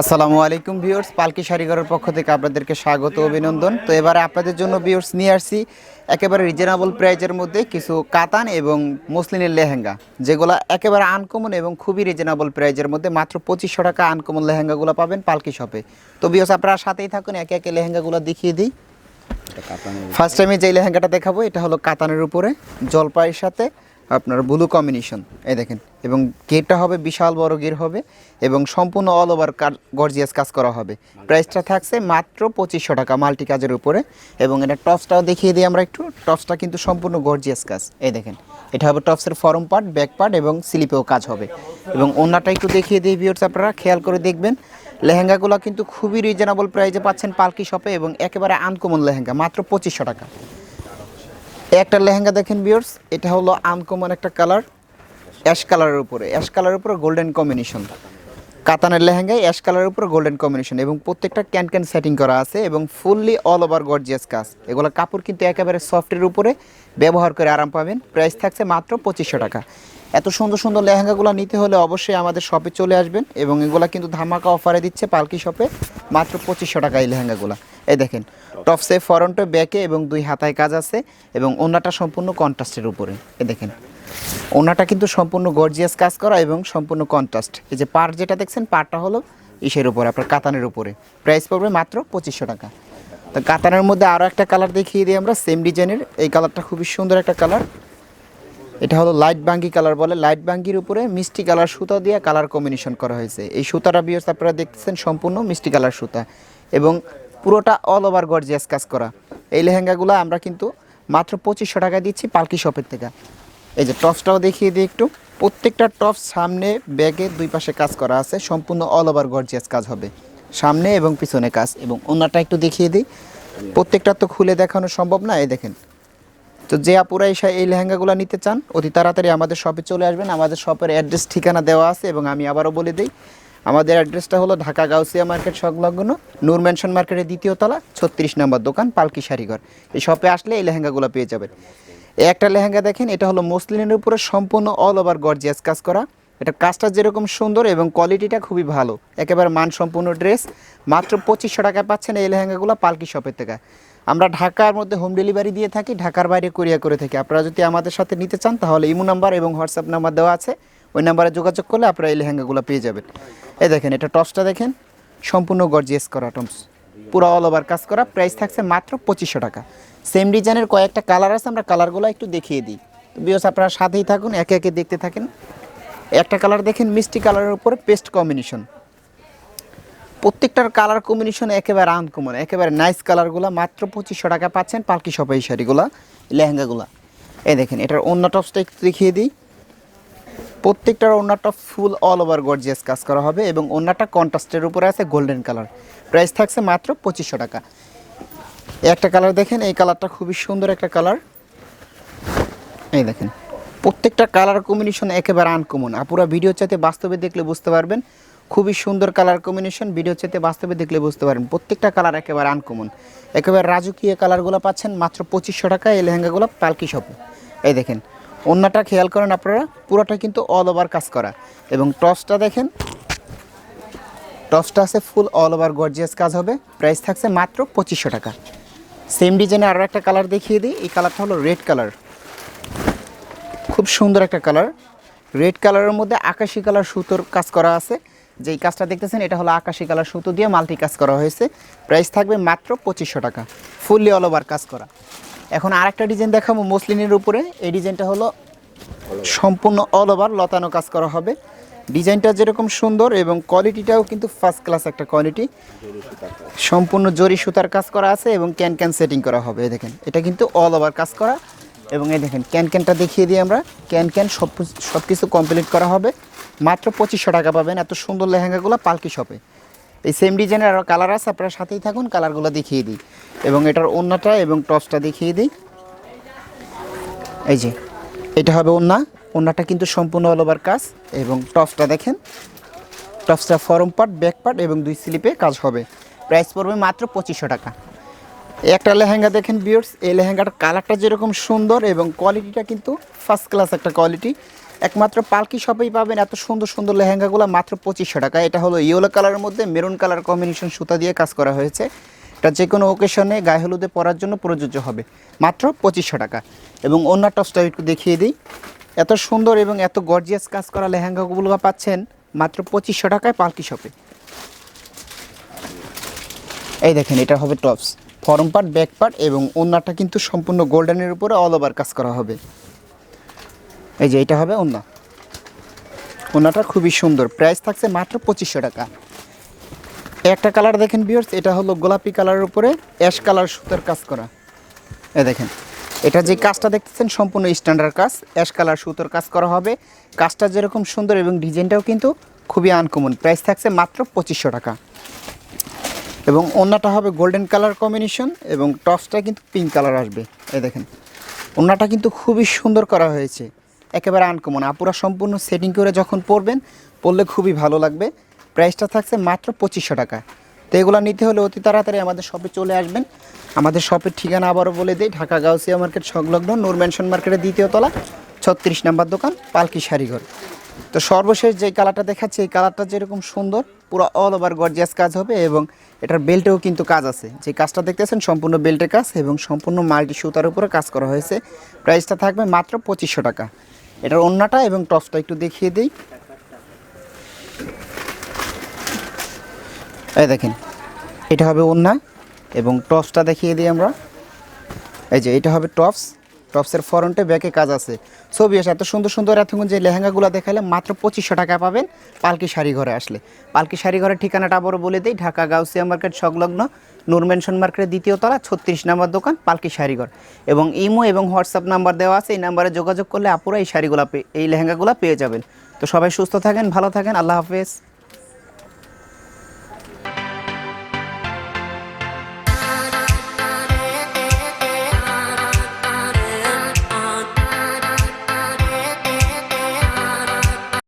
আসসালামু আলাইকুম ভিউয়ার্স পালকি শাড়িঘরের পক্ষ থেকে আপনাদেরকে স্বাগত অভিনন্দন। তো এবারে আপনাদের জন্য ভিউয়ার্স নিয়ে আসছি একেবারে রিজনেবল প্রাইজের মধ্যে কিছু কাতান এবং মসলিনের লেহেঙ্গা যেগুলো একেবারে আনকমন এবং খুবই রিজনেবল প্রাইজের মধ্যে মাত্র পঁচিশশো টাকা আনকমন লেহেঙ্গাগুলো পাবেন পালকি শপে তো ভিউয়ার্স আপনারা সাথেই থাকুন একে একে লেহেঙ্গাগুলো দেখিয়ে দিই। ফার্স্ট টাইমে যে লেহেঙ্গাটা দেখাবো এটা হলো কাতানের উপরে জলপাইয়ের সাথে। আপনার ব্লু কম্বিনেশন এই দেখেন। এবং গেটটা হবে বিশাল বড় গের হবে এবং সম্পূর্ণ অল ওভার গর্জিয়াস কাজ করা হবে। প্রাইসটা থাকছে মাত্র পঁচিশশো টাকা মাল্টি কাজের উপরে। এবং এটা টপসটাও দেখিয়ে দিই আমরা একটু। টপসটা কিন্তু সম্পূর্ণ গর্জিয়াস কাজ। এই দেখেন এটা হবে টপসের ফরম পার্ট ব্যাক পার্ট এবং স্লিপেও কাজ হবে। এবং অন্যটা একটু দেখিয়ে দিই ভিউর্স আপনারা খেয়াল করে দেখবেন। লেহেঙ্গাগুলো কিন্তু খুবই রিজনেবল প্রাইসে পাচ্ছেন পালকি শপে এবং একেবারে আনকমন লেহেঙ্গা মাত্র পঁচিশশো টাকা। একটা লেহেঙ্গা দেখেন বিয়ার্স এটা হলো আনকমন একটা কালার অ্যাশ কালারের উপরে। অ্যাশ কালারের উপরে গোল্ডেন কম্বিনেশন কাতানের লেহেঙ্গায় অ্যাশ কালারের উপরে গোল্ডেন কম্বিনেশন এবং প্রত্যেকটা ক্যান ক্যান সেটিং করা আছে এবং ফুললি অল ওভার গর্জিয়াস কাজ। এগুলো কাপড় কিন্তু একেবারে সফটের উপরে ব্যবহার করে আরাম পাবেন। প্রাইস থাকছে মাত্র পঁচিশশো টাকা। এত সুন্দর সুন্দর লেহেঙ্গাগুলো নিতে হলে অবশ্যই আমাদের শপে চলে আসবেন এবং এগুলো কিন্তু ধামাকা অফারে দিচ্ছে পালকি শপে মাত্র পঁচিশশো টাকা এই লেহেঙ্গাগুলো। এই দেখেন, টপসে, ফরন্টে, ব্যাকে এবং দুই হাতায় কাজ আছে এবং ওনাটা সম্পূর্ণ কন্ট্রাস্টের উপরে। এ দেখেন ওনাটা কিন্তু সম্পূর্ণ গর্জিয়াস কাজ করা এবং সম্পূর্ণ কন্ট্রাস্ট। এই যে পার যেটা দেখছেন পারটা হলো ইসের উপরে, আপনার কাতানের উপরে। প্রাইস পড়বে মাত্র পঁচিশশো টাকা। তো কাতানের মধ্যে আরও একটা কালার দেখিয়ে দিই আমরা, সেম ডিজাইনের। এই কালারটা খুবই সুন্দর একটা কালার। এটা হলো লাইট বাঙ্গি কালার বলে। লাইট বাঙ্গির উপরে মিষ্টি কালার সুতা দিয়ে কালার কম্বিনেশন করা হয়েছে। এই সুতাটা বিয়স আপনারা দেখতেছেন সম্পূর্ণ মিষ্টি কালার সুতা এবং পুরোটা অল ওভার গর্জিয়াস কাজ করা। এই লেহেঙ্গাগুলো আমরা কিন্তু মাত্র পঁচিশশো টাকা দিচ্ছি পালকি শপের থেকে। এই যে টপসটাও দেখিয়ে দিই একটু। প্রত্যেকটা টপ সামনে, ব্যাগে দুই পাশে কাজ করা আছে। সম্পূর্ণ অল ওভার গর্জিয়াস কাজ হবে। সামনে এবং পিছনে কাজ। এবং অন্যটা একটু দেখিয়ে দিই। প্রত্যেকটা তো খুলে দেখানো সম্ভব না। এই দেখেন তো যে আপুরা এসে এই লেহেঙ্গাগুলো নিতে চান, অতি তাড়াতাড়ি আমাদের শপে চলে আসবেন। আমাদের শপের অ্যাড্রেস ঠিকানা দেওয়া আছে এবং আমি আবারও বলে দিই, আমাদের অ্যাড্রেসটা হলো ঢাকা গাউসিয়া মার্কেট সংলগ্ন নূর ম্যানশন মার্কেটের দ্বিতীয় তলা, ছত্রিশ নম্বর দোকান, পালকি শাড়িঘর। এই শপে আসলে এই লেহেঙ্গাগুলো পেয়ে যাবেন। একটা লেহেঙ্গা দেখেন, এটা হলো মসলিনের উপরে সম্পূর্ণ অল ওভার গর্জিয়াস কাজ করা। এটা কাজটা যেরকম সুন্দর এবং কোয়ালিটিটা খুবই ভালো। একেবারে মানসম্পূর্ণ ড্রেস মাত্র পঁচিশশো টাকায় পাচ্ছেন এই লেহেঙ্গাগুলো পালকি শপের থেকে। আমরা ঢাকার মধ্যে হোম ডেলিভারি দিয়ে থাকি, ঢাকার বাইরে কোরিয়া করে থাকি। আপনারা যদি আমাদের সাথে নিতে চান, তাহলে ইমো নাম্বার এবং হোয়াটসঅ্যাপ নাম্বার দেওয়া আছে। ওই নাম্বারে যোগাযোগ করলে আপনারা এই লেহেঙ্গাগুলো পেয়ে যাবেন। এই দেখেন, এটা টপসটা দেখেন। সম্পূর্ণ গর্জিয়াস করা টপস পুরো অল ওভার কাজ করা। প্রাইস থাকছে মাত্র পঁচিশশো টাকা। সেম ডিজাইনের কয়েকটা কালার আছে, আমরা কালারগুলো একটু দেখিয়ে দিই। বিয়স আপনারা সাথেই থাকুন, একে একে দেখতে থাকেন। একটা কালার দেখেন, মিষ্টি কালারের উপরে পেস্ট কম্বিনেশন প্রত্যেকটার কালার কম্বিনেশন একেবারে আনকমন একেবারে নাইস কালারগুলো মাত্র পঁচিশশো টাকা পাচ্ছেন পালকি শপে এই শাড়িগুলো লেহেঙ্গাগুলো এই দেখেন, এটার অন্য টপসটা একটু দেখিয়ে দিই। প্রত্যেকটার ওনারটা ফুল অল ওভার গর্জিয়াস কাজ করা হবে এবং ওনারটা কন্ট্রাস্টের উপরে আছে গোল্ডেন কালার প্রাইস থাকছে মাত্র পঁচিশশো টাকা। একটা কালার দেখেন, এই কালারটা খুবই সুন্দর একটা কালার এই দেখেন, প্রত্যেকটা কালার কম্বিনেশন একেবারে আনকমন আপুরা ভিডিও চাইতে বাস্তবে দেখলে বুঝতে পারবেন। খুবই সুন্দর কালার কম্বিনেশন ভিডিও চাইতে বাস্তবে দেখলে বুঝতে পারেন, প্রত্যেকটা কালার একেবারে আনকমন একেবারে রাজকীয় কালারগুলো পাচ্ছেন মাত্র পঁচিশশো টাকা এই লেহেঙ্গাগুলো পালকি শপে এই দেখেন, অন্যটা খেয়াল করেন আপনারা, পুরোটা কিন্তু অল ওভার কাজ করা। এবং টসটা দেখেন টসটা আছে ফুল অল ওভার গর্জিয়াস কাজ হবে। প্রাইস থাকছে মাত্র পঁচিশশো টাকা। সেম ডিজাইনে আরও একটা কালার দেখিয়ে দিই, এই কালারটা হলো রেড কালার খুব সুন্দর একটা কালার রেড কালারের মধ্যে আকাশি কালার সুতোর কাজ করা আছে। যেই কাজটা দেখতেছেন, এটা হলো আকাশি কালার সুতো দিয়ে মাল্টি কাজ করা হয়েছে। প্রাইস থাকবে মাত্র পঁচিশশো টাকা। ফুললি অল ওভার কাজ করা। এখন আরেকটা ডিজাইন দেখাবো মসলিনের উপরে। এই ডিজাইনটা হলো সম্পূর্ণ অল ওভার লতানো কাজ করা হবে। ডিজাইনটা যেরকম সুন্দর এবং কোয়ালিটিটাও কিন্তু ফার্স্ট ক্লাস একটা কোয়ালিটি সম্পূর্ণ জরি সুতার কাজ করা আছে এবং ক্যান ক্যান সেটিং করা হবে। দেখেন, এটা কিন্তু অল ওভার কাজ করা। এবং এই দেখেন ক্যান ক্যানটা দেখিয়ে দিই আমরা। ক্যান ক্যান সব সব কিছু কমপ্লিট করা হবে। মাত্র পঁচিশশো টাকা পাবেন। এত সুন্দর লেহেঙ্গাগুলো পালকি শপে এই সেম ডিজাইনের আরও কালার আছে, আপনারা সাথেই থাকুন কালারগুলো দেখিয়ে দিই। এবং এটার ওন্নাটা এবং টপসটা দেখিয়ে দিই। এই যে, এটা হবে ওন্না। ওন্নাটা কিন্তু সম্পূর্ণ অল ওভার কাজ। এবং টপসটা দেখেন টপসটা ফরম পার্ট ব্যাক পার্ট এবং দুই স্লিপে কাজ হবে। প্রাইস পড়বে মাত্র পঁচিশশো টাকা। একটা লেহেঙ্গা দেখেন বিয়ার্স এই লেহেঙ্গাটার কালারটা যেরকম সুন্দর এবং কোয়ালিটিটা কিন্তু ফার্স্ট ক্লাস একটা কোয়ালিটি একমাত্র পালকি শপেই পাবেন এত সুন্দর সুন্দর লেহেঙ্গাগুলো, মাত্র পঁচিশশো টাকা। এটা হলো ইয়েলো কালারের মধ্যে মেরুন কালার কম্বিনেশন সুতা দিয়ে কাজ করা হয়েছে। এটা যে কোনো ওকেশনে গায়ে হলুদে পরার জন্য প্রযোজ্য হবে। মাত্র পঁচিশশো টাকা। এবং অন্য টপসটা একটু দেখিয়ে দিই। এত সুন্দর এবং এত গর্জিয়াস কাজ করা লেহেঙ্গাগুলো পাচ্ছেন মাত্র পঁচিশশো টাকায় পালকি শপে এই দেখেন, এটা হবে tops front part back part এবং ওন্নাটা কিন্তু সম্পূর্ণ গোল্ডেনের উপরে অল ওভার কাজ করা হবে। এই যে এটা হবে ওন্না ওন্নাটা খুবই সুন্দর। প্রাইস থাকছে মাত্র পঁচিশশো টাকা। একটা কালার দেখেন বিয়ার্স এটা হলো গোলাপি কালারের উপরে অ্যাশ কালার সুতার কাজ করা। এ দেখেন, এটা যে কাজটা দেখতেছেন সম্পূর্ণ স্ট্যান্ডার্ড কাজ। অ্যাশ কালার সুতোর কাজ করা হবে। কাজটা যেরকম সুন্দর এবং ডিজাইনটাও কিন্তু খুবই আনকমন প্রাইস থাকছে মাত্র পঁচিশশো টাকা। এবং ওন্নাটা হবে গোল্ডেন কালার কম্বিনেশন এবং টপসটা কিন্তু পিঙ্ক কালার আসবে। এই দেখেন ওন্নাটা কিন্তু খুবই সুন্দর করা হয়েছে। একেবারে আনকমন আপুরা সম্পূর্ণ সেটিং করে যখন পরবেন, পরলে খুবই ভালো লাগবে। প্রাইসটা থাকছে মাত্র পঁচিশশো টাকা। তো এগুলো নিতে হলে অতি তাড়াতাড়ি আমাদের শপে চলে আসবেন। আমাদের শপের ঠিকানা আবারও বলে দিই, ঢাকা গাউসিয়া মার্কেট সংলগ্ন নূর মার্কেটের দ্বিতীয় তলা, ছত্রিশ নাম্বার দোকান, পালকি শাড়িঘর। তো সর্বশেষ যে কালারটা দেখাচ্ছে, এই কালারটা যেরকম সুন্দর, পুরো অল ওভার গর্জিয়াস কাজ হবে এবং এটার বেল্টেও কিন্তু কাজ আছে। যে কাজটা দেখতেছেন, সম্পূর্ণ বেল্টের কাজ এবং সম্পূর্ণ মাল্টি সুতার উপরে কাজ করা হয়েছে। প্রাইসটা থাকবে মাত্র পঁচিশশো টাকা। এটার অন্যটা এবং টপসটা একটু দেখিয়ে দিই। এই দেখেন, এটা হবে ওন্না এবং টপসটা দেখিয়ে দিই আমরা। এই যে, এটা হবে টপস। টপসের ফ্রন্টে ব্যাকে কাজ আছে। ছবি আসে এত সুন্দর সুন্দর এতক্ষণ যে লেহেঙ্গাগুলো দেখালে মাত্র পঁচিশশো টাকা পাবেন পালকি শাড়ি ঘরে আসলে। পালকি শাড়ি ঘরের ঠিকানাটা আবারও বলে দিই, ঢাকা গাউসিয়া মার্কেট সংলগ্ন নূর মেনশন মার্কেটের দ্বিতীয় তলা, ছত্রিশ নম্বর দোকান, পালকি শাড়িঘর এবং ইমো এবং হোয়াটসঅ্যাপ নাম্বার দেওয়া আছে, এই নাম্বারে যোগাযোগ করলে আপুরা এই শাড়িগুলো এই লেহেঙ্গাগুলো পেয়ে যাবেন। তো সবাই সুস্থ থাকেন, ভালো থাকেন, আল্লাহ হাফেজ।